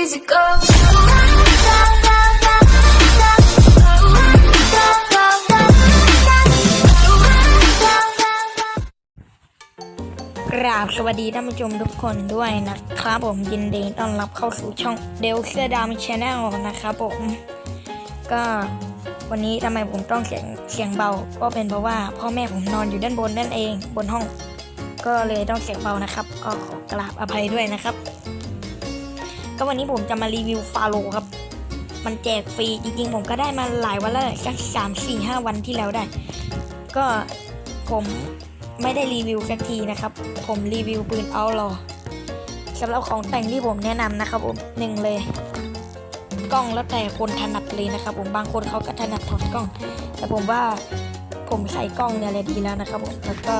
กราบสวัสดีท่านผู้ชมทุกคนด้วยนะครับผมยินดีต้อนรับเข้าสู่ช่องเดลเสื้อดำชาแนลนะครับผม ก็วันนี้ทำไมผมต้องเสียงเสียงเบา ก็เป็นเพราะว่าพ่อแม่ผมนอนอยู่ด้านบนนั่นเองบนห้อง ก็เลยต้องเสียงเบานะครับ ก็ขอกราบอภัยด้วยนะครับ ก็วันนี้ผมจะมารีวิวฟาโลครับ มันแจกฟรีจริงๆ ผมก็ได้มาหลายวันแล้วสักสามสี่ห้าวันที่แล้วได้ ก็ผมไม่ได้รีวิวสักทีนะครับ ผมรีวิวปืนเอาลอสำหรับของแต่งที่ผมแนะนำนะครับผมหนึ่งเลยกล้องแล้วแต่คนถนัดเลยนะครับ ผมบางคนเขาก็ถนัดถอดกล้อง แต่ผมว่าผมใส่กล้องเนี่ยแหละดีแล้วนะครับผมแล้วก็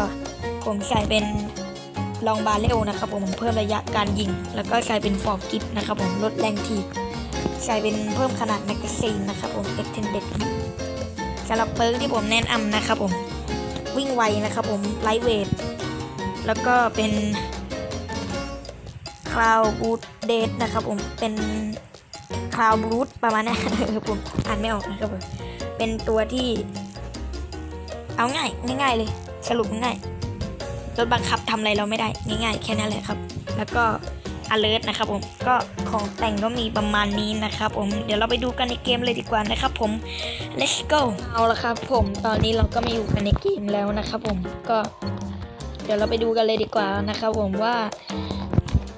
ผมใส่เป็น ลองบาเรลนะครับผมเพิ่มระยะการยิง แล้วก็ใส่เป็นฟอร์กิฟนะครับผมลดแรงทีบใส่เป็นเพิ่มขนาดแมกกาซีนนะครับผม extended สำหรับเปิร์กที่ผมแนะนำนะครับผมวิ่งไวนะครับผมไลท์เวทแล้วก็เป็นคลาวบูทเดทนะครับผมเป็นคลาวบูทประมาณนี้ผมอ่านไม่ออกนะครับผมเป็นตัวที่ เอาง่ายง่ายเลย สรุปง่าย รถบังคับทำอะไรเราไม่ได้ง่ายๆแค่นั้นแหละครับ แล้วก็ alert นะครับผมก็ของแต่งก็มีประมาณนี้นะครับผมเดี๋ยวเราไปดูกันในเกมเลยดีกว่านะครับผม let's go เอาละครับผมตอนนี้เราก็มาอยู่กันในเกมแล้วนะครับผมก็ เดี๋ยวเราไปดูกันเลยดีกว่านะครับผมว่า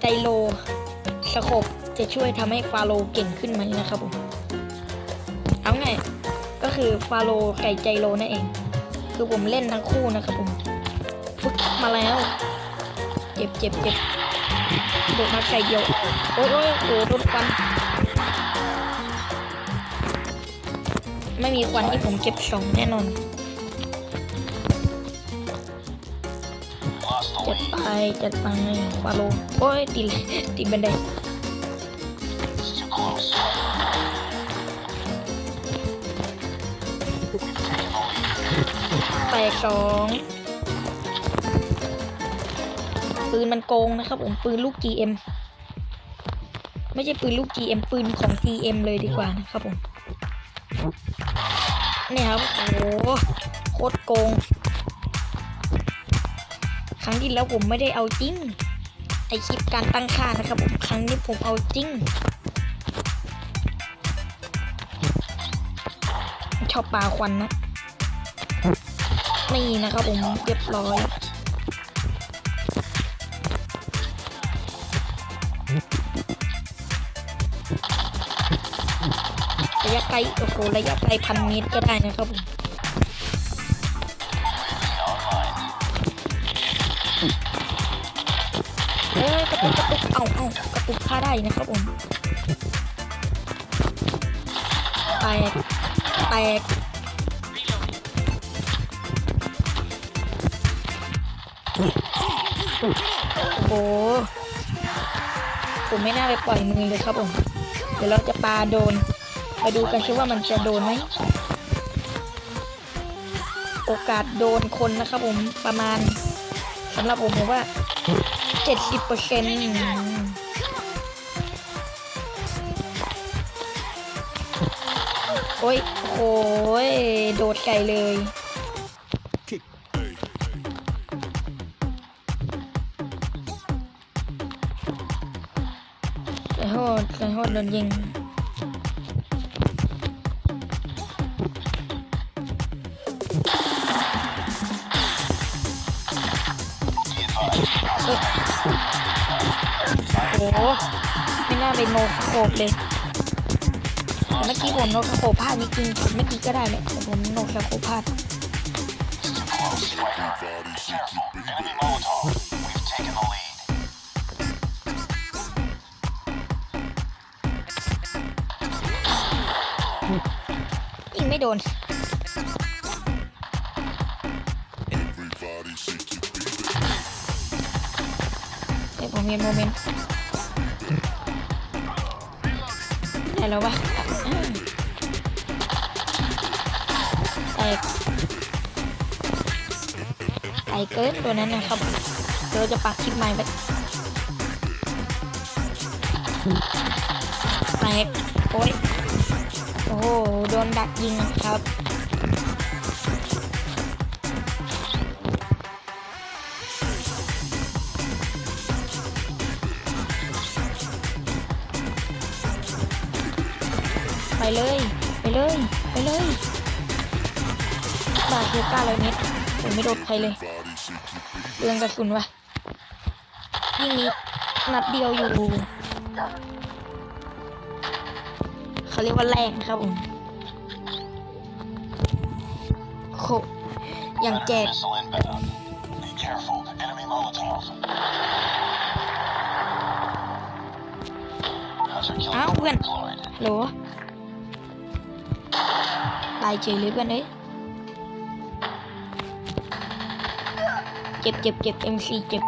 ไจโลสโคบจะช่วยทำให้ฟาโลเก่งขึ้นไหมนะครับผมเอาไงก็คือฟาโลไก่ไจโลนั่นเอง คือผมเล่นทั้งคู่นะครับผม มาแล้ว เจ็บเจ็บเจ็บโดดมาไก่เดียว โอ้ยโอ้ยโอ้โดนควันไม่มีควันที่ผมเก็บสองแน่นอนจัดไปจัดไปฟาโลโอ้ยตีตีบันไดแตกสอง ปืนมันโกงนะครับ ผมปืนลูก GM ไม่ใช่ปืนลูก GM ปืนของ GM เลยดีกว่านะครับผมเนี่ยครับโอ้โหโคตรโกง ครั้งที่แล้วผมไม่ได้เอาจริงไอคลิปการตั้งค่านะครับผมครั้งนี้ผมเอาจริงชอบปลาควันนะนี่นะครับผมเรียบร้อย ระยะไกลโอ้โหระยะไกลพันเมตรก็ได้นะครับผมเอ้ยกระตุกกระตุกเอาเอากระตุกค่าได้นะครับผมแตกแตกโอ้โห ผมไม่น่าไปปล่อยมือเลยครับผม เดี๋ยวเราจะปาโดน ไปดูกันซิว่ามันจะโดนไหม โอกาสโดนคนนะครับผมประมาณสำหรับผมผมว่าเจ็ดสิบเปอร์เซ็นต์โอ้ยโอ้ยโดดไก่เลย ดโดนยิงโอ้โหไม่น่าเป็นโนสโคปเลยแต่เมื่อกี้ผมโนสโคปพลาดจริงๆเมื่อกี้ก็ได้เนี่ยแต่ผมโนสโคปพลาด โดน เดี๋ยวผมเห็นโมเมนต์ได้แล้ววะอ่าแตกไกลเกินตัวนั้นนะครับเดี๋ยวจะปักคลิปใหม่ไปแตกโอ้ยโอ้โหโดนดักยิงครับ ไปเลย ไปเลย ไปเลยบาดเจ็บก้าเลยเม็ดผมไม่โดนใครเลยเรืองกระสุนวะยิ่งนี้นัดเดียวอยู่ เขาเรียกว่าแรงครับผมโคอย่างแจกอ้าวเพื่อนหรอตายเฉยเลยเพื่อนเอ้ยเจ็บเจ็บเจ็บซีเจ็บ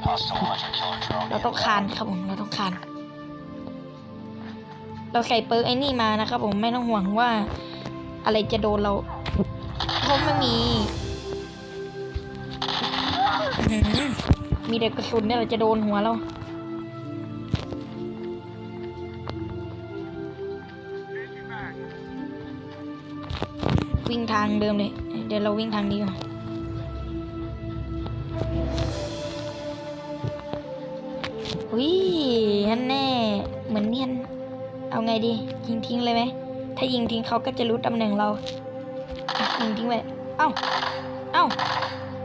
เราต้องคานครับผม เราต้องคาน เราใส่เปิร์กไอ้นี่มานะครับผมไม่ต้องห่วงว่า อะไรจะโดนเราเพราะไม่มีมีแต่กระสุนเนี่ยเราจะโดนหัวเราวิ่งทางเดิมเลย เดี๋ยวเราวิ่งทางนี้ก่อนอุ้ยฮันแน่ เหมือนเนียน เอาไงดี ยิงทิ้งเลยไหม ถ้ายิงทิ้งเขาก็จะรู้ตำแหน่งเรา ยิงทิ้งไปเอ้า เอ้า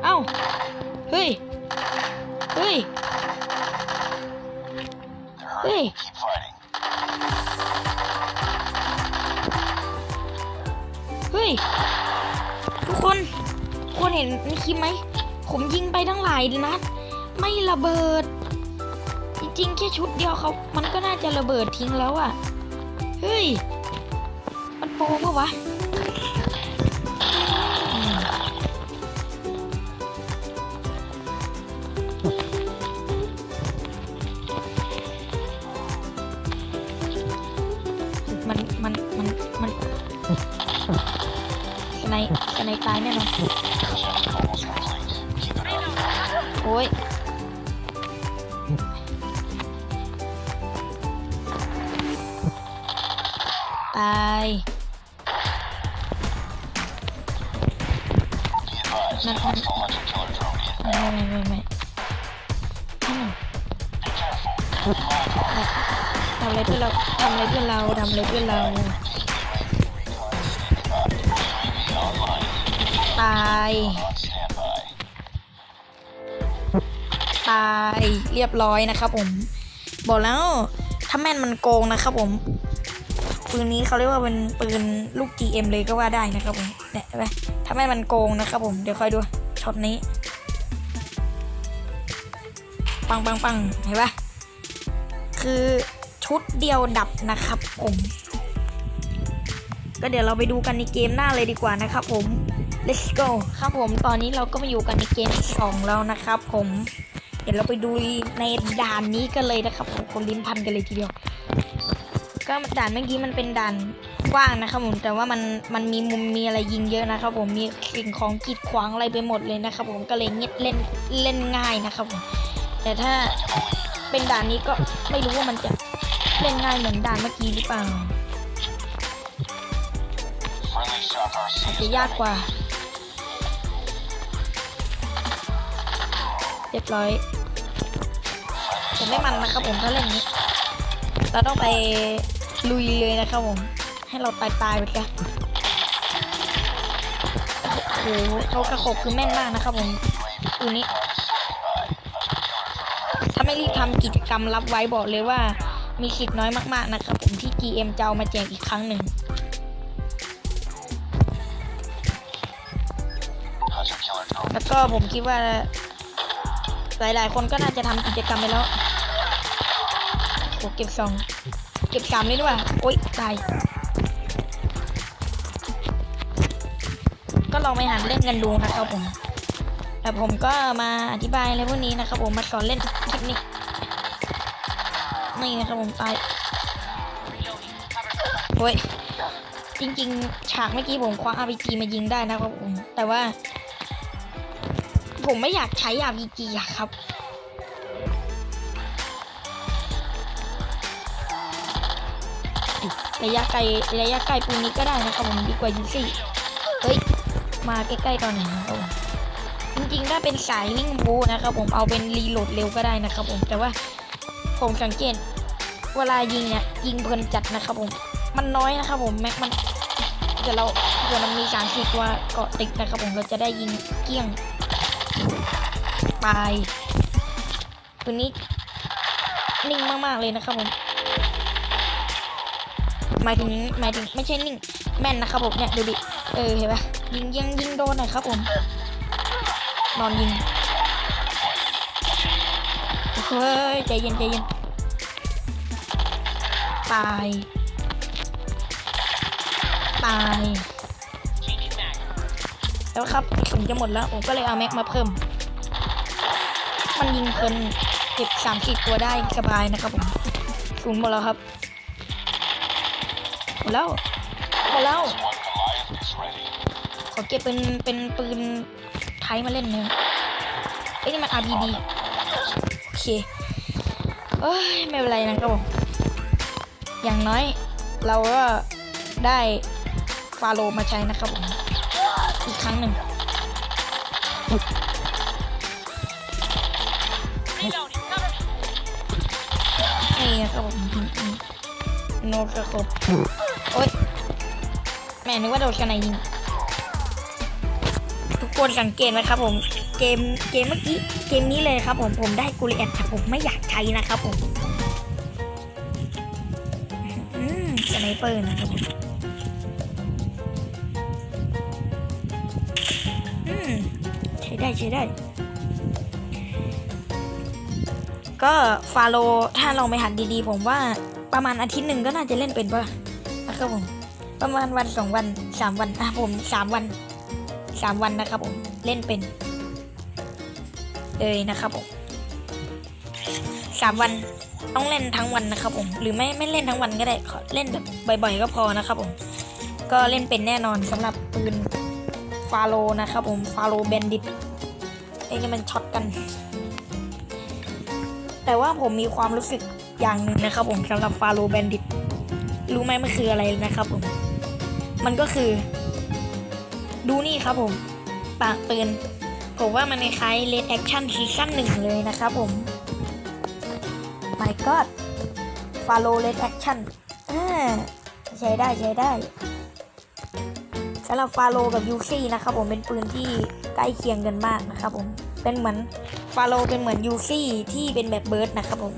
เอ้า เฮ้ย เฮ้ย They're Hey. hurt. Keep fighting. เฮ้ย ทุกคนทุกคนเห็นในคลิปไหม ผมยิงไปทั้งหลายนัด ไม่ระเบิด จริงๆ แค่ชุดเดียวเขา มันก็น่าจะระเบิดทิ้งแล้วอะ่ะ เฮ้ย มันโปรปะวะอืมมัน มัน มัน มันสไนสไนตายแน่นอนโอ้ยาย Be advised. Not- Hostile hunter killer drone ไม่ไม่ไม่ไม่อืม Be careful. Enemy Molotov. ทำอะไรเพื่อเราทำอะไรเพื่อเราทำอะไรเพื่อเรา ตาย ตาย เรียบร้อยนะครับผม บอกแล้ว ถ้าแม่นมันโกงนะครับผม ปืนนี้เขาเรียกว่าเป็นปืนลูก GM เลยก็ว่าได้นะครับผมเนี่ยเห็นไหมถ้าแม่นมันโกงนะครับผมเดี๋ยวคอยดูช็อตนี้ ปังปังปังเห็นปะคือชุดเดียวดับนะครับผม ก็เดี๋ยวเราไปดูกันในเกมหน้าเลยดีกว่านะครับผม let's go ครับผมตอนนี้เราก็มาอยู่กันในเกมที่สองแล้วนะครับผม เดี๋ยวเราไปดูในด่านนี้กันเลยนะครับผมคนลิ้นพันกันเลยทีเดียว ก็ด่านเมื่อกี้มันเป็นด่านกว้างนะครับผมแต่ว่ามันมันมีมุมมีอะไรยิงเยอะนะครับผมมีสิ่งของกีดขวางอะไรไปหมดเลยนะครับผมก็เลยเงียบเล่นเล่นง่ายนะครับผมแต่ถ้าเป็นด่านนี้ก็ไม่รู้ว่ามันจะเล่นง่ายเหมือนด่านเมื่อกี้หรือเปล่าอาจจะยากกว่าเรียบร้อยจะไม่มันนะครับผมถ้าเล่นองนี้ เราต้องไป ลุยเลยนะครับผม ให้เราตายตายไปกันโอ้โหเขากระโขกคือแม่นมากนะครับผมตัวนี้ ถ้าไม่รีบทำกิจกรรมรับไว้บอกเลยว่า มีสิทธิ์น้อยมากๆนะครับผมที่ GM จะเอามาแจกอีกครั้งหนึ่งแล้วก็ผมคิดว่า หลายๆ คนก็น่าจะทำกิจกรรมไปแล้วโอ้เก็บสอง เก็บสามเลยด้วยว่ะโอ๊ยตาย ก็ลองไปหันเล่นกันดูนะครับผม แต่ผมก็มาอธิบายอะไรพวกนี้นะครับผมมาสอนเล่นคลิปนี้ไม่นะครับผมตาย โอ้ย จริง ๆ ฉากเมื่อกี้ผมคว้า RPG มายิงได้นะครับผม แต่ว่า ผมไม่อยากใช้ RPG อะครับ ระยะไกลระยะไกลปืนนี้ก็ได้นะครับผมดีกว่ายูซี่เฮ้ยมาใกล้ๆตอนไหนนะครับผมจริงๆถ้าเป็นสายวิ่งบูนะครับผมเอาเป็นรีโหลดเร็วก็ได้นะครับผมแต่ว่าผมสังเกตเวลายิงเนี่ยยิงเพลินจัดนะครับผมมันน้อยนะครับผมแม็กมันเดี๋ยวเราเดี๋ยวมันมีสามสิบตัวเกาะติดนะครับผมเราจะได้ยิงเกลี้ยงตายตัวนี้นิ่งมากๆเลยนะครับผม หมายถึงหมายถึงไม่ใช่นิ่งแม่นนะครับผมเนี่ยดูดิเออเห็นปะยิงยังยิงโดนหน่อยครับผมนอนยิงเฮ้ยใจเย็นใจเย็นตายตายแล้วครับผมจะหมดแล้วผมก็เลยเอาแม็กมาเพิ่ม มันยิงเพลินเก็บสามสิบตัวได้สบายนะครับผมศูนย์หมดแล้วครับ ดแล้วหมดแล้วขอเก็บเป็นเป็นปืนไทยมาเล่นหนึ่งเอ้ยนี่มัน RBD โอเคเอ้ยไม่เป็นไรนะครับผมอย่างน้อยเราก็ได้ฟาโลมาใช้นะครับผมอีกครั้งหนึ่งนี่นะครับผมโนตกระคบ โอ๊ยแม่นึกว่าโดนกันไหนยิงทุกคนสังเกตไหมครับ ผมเกมเกมเมื่อกี้เกมนี้เลยครับ ผมผมได้กูเรียนแต่ผมไม่อยากใช้นะครับผมอืมสไนเปอร์นะครับผมอืมใช้ได้ใช้ได้ ก็ฟาโลถ้าเราไม่หัดดีๆ ผมว่าประมาณอาทิตย์หนึ่งก็น่าจะเล่นเป็นป่ะ นะครับผม ประมาณวันสองวันสามวันอะผมสามวันสามวันนะครับผมเล่นเป็นเลยนะครับผมสามวันต้องเล่นทั้งวันนะครับผม หรือไม่ไม่เล่นทั้งวันก็ได้ขอเล่นแบบบ่อย ๆ ก็พอนะครับผม ก็เล่นเป็นแน่นอนสำหรับปืนฟาโลนะครับผมฟาโลเบนดิตไอ้นี่มันช็อตกัน แต่ว่าผมมีความรู้สึกอย่างหนึ่งนะครับผมสำหรับฟาโลเบนดิต รู้ไหมมันคืออะไรนะครับผม มันก็คือ ดูนี่ครับผม ปากปืน ผมว่ามันคล้ายเลดแอคชั่นซีซั่นหนึ่งเลยนะครับผม my god ฟาโลเลดแอคชั่นใช้ได้ใช้ได้สำหรับฟาโลกับยูซี่นะครับผมเป็นปืนที่ใกล้เคียงกันมากนะครับผม เป็นเหมือนฟาโลเป็นเหมือนยูซี่ที่เป็นแบบเบิร์ดนะครับผม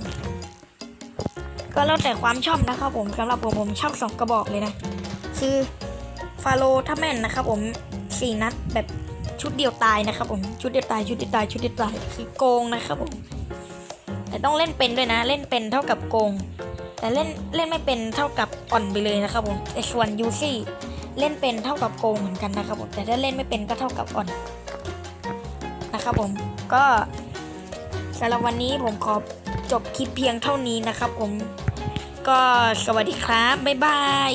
ก็แล้วแต่ความชอบนะครับผมสำหรับผมผมชอบสองกระบอกเลยนะ คือฟาโลถ้าแม่นนะครับผมสี่นัดแบบชุดเดียวตายนะครับผมชุดเดียวตายชุดเดียวตายชุดเดียวตายคือโกงนะครับผมแต่ต้องเล่นเป็นด้วยนะ เล่นเป็นเท่ากับโกง แต่เล่นเล่นไม่เป็นเท่ากับอ่อนไปเลยนะครับผมแต่ส่วนยูซี่เล่นเป็นเท่ากับโกงเหมือนกันนะครับผมแต่ถ้าเล่นไม่เป็นก็เท่ากับอ่อนนะครับผมก็สำหรับวันนี้ผมขอ จบคลิปเพียงเท่านี้นะครับผม ก็สวัสดีครับ บ๊ายบาย